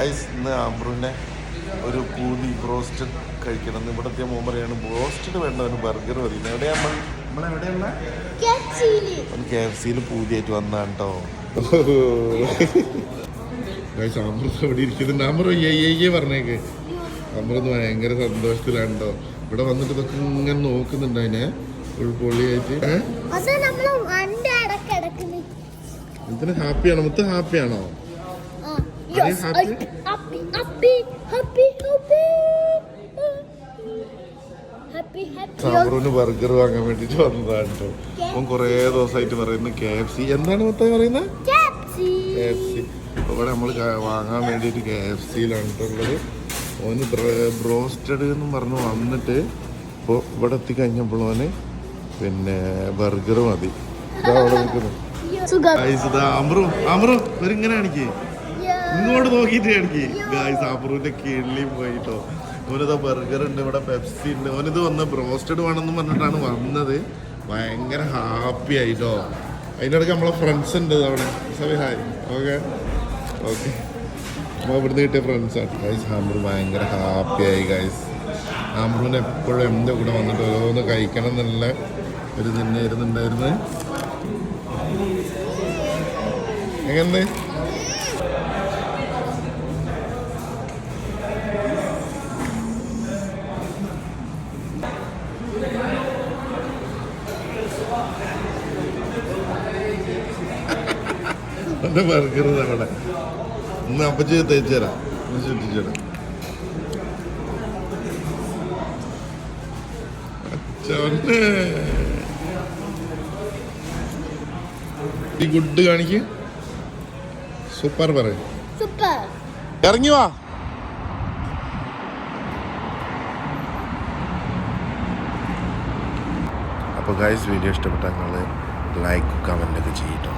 Guys ഇന്ന് അമ്രുവിനെ ഒരു പൂതി ബ്രോസ്റ്റഡ് കഴിക്കണം. എന്ന് ഇവിടത്തെ മോൻ പറയാണ് ബ്രോസ്റ്റഡ് വേണ്ട ഒരു ബർഗർ മതി. എവിടെയാണ് നമ്മൾ നമ്മളെവിടെയുള്ള ഒന്ന് കെ എഫ് സിയിൽ പൂതിയായിട്ട് വന്നാണ് കേട്ടോ ഗൈസ് അമൃത ഇവിടെ ഇരിക്കുന്നുണ്ട്. അമൃത് ഏയ്യേ പറഞ്ഞേക്ക്. അമൃത് ഭയങ്കര സന്തോഷത്തിലാണ് കേട്ടോ ഇവിടെ വന്നിട്ട് ഇതൊക്കെ ഇങ്ങനെ നോക്കുന്നുണ്ട് അതിനെ. ഉൾപൊള്ളിയായിട്ട് ഇതിന് ഹാപ്പിയാണോ? മുത്ത് ഹാപ്പിയാണോ? Yes, Are you happy? happy, happy, happy, happy, happy, happy. സാമ്പ്രൂന് ബർഗർ വാങ്ങാൻ വേണ്ടിട്ട് വന്നതാണ് കേട്ടോ അവൻ കുറേ ദിവസമായിട്ട് പറയുന്നു കെ എഫ് സി എന്താണ് മൊത്തം പറയുന്നത് Pepsi. കെ എഫ് സി ഇവിടെ നമ്മൾ വാങ്ങാൻ വേണ്ടിയിട്ട് കെ എഫ് സിയിലാണ് ഉള്ളത് ഓന് ബ്രോസ്റ്റഡ് എന്ന് പറഞ്ഞ് വന്നിട്ട് ഇപ്പോൾ ഇവിടെ എത്തിക്കഴിഞ്ഞപ്പോൾ ഓന് പിന്നെ ബർഗർ മതി ഇതാ അവിടെ നിൽക്കുന്നു സുഖം. അമ്രു അമ്രു ഇവരിങ്ങനെ കാണിക്കേ. ഇങ്ങോട്ട് നോക്കിയിട്ട് എനിക്ക് ഗായ്സ് അമ്രുവിന്റെ കിള്ളി പോയിട്ടോ. ഓനിതാ ബർഗർ ഉണ്ട് ഇവിടെ പെപ്സി ഉണ്ട്. ഓനിത് വന്ന് ബ്രോസ്റ്റഡ് വേണമെന്ന് പറഞ്ഞിട്ടാണ് വന്നത്. ഭയങ്കര ഹാപ്പി ആയിട്ടോ. അതിന്റെ ഇടയ്ക്ക് നമ്മളെ ഫ്രണ്ട്സ് ഉണ്ട് അവിടെ. സബി ഹായ് ഓക്കെ ഓക്കെ നമ്മൾ ഇവിടുന്ന് കിട്ടിയ ഫ്രണ്ട്സാണ് ഗൈസ് ഹാമ്രു ഭയങ്കര ഹാപ്പി ആയി ഗൈസ് ഹാമ്രുവിന് എപ്പോഴും എന്റെ കൂടെ വന്നിട്ട് ഓരോന്ന് കഴിക്കണം എന്നുള്ള ഒരു തന്നെ ഇരുന്നുണ്ടായിരുന്നു. എങ്ങനെ എന്റെ ബർഗർ അവിടെ. ഇന്ന് അപ്പച്ചി തേച്ച് തരാം. ഒന്ന് ചുറ്റിച്ചേരാം അച്ഛനെ ഈ ഗുഡ് കാണിക്ക്. സൂപ്പർ പറയും. ഇറങ്ങി വാ. അപ്പോൾ ഗൈസ് വീഡിയോ ഇഷ്ടപ്പെട്ടാൽ നിങ്ങൾ ലൈക്ക് കമന്റ് ഒക്കെ ചെയ്യട്ടോ.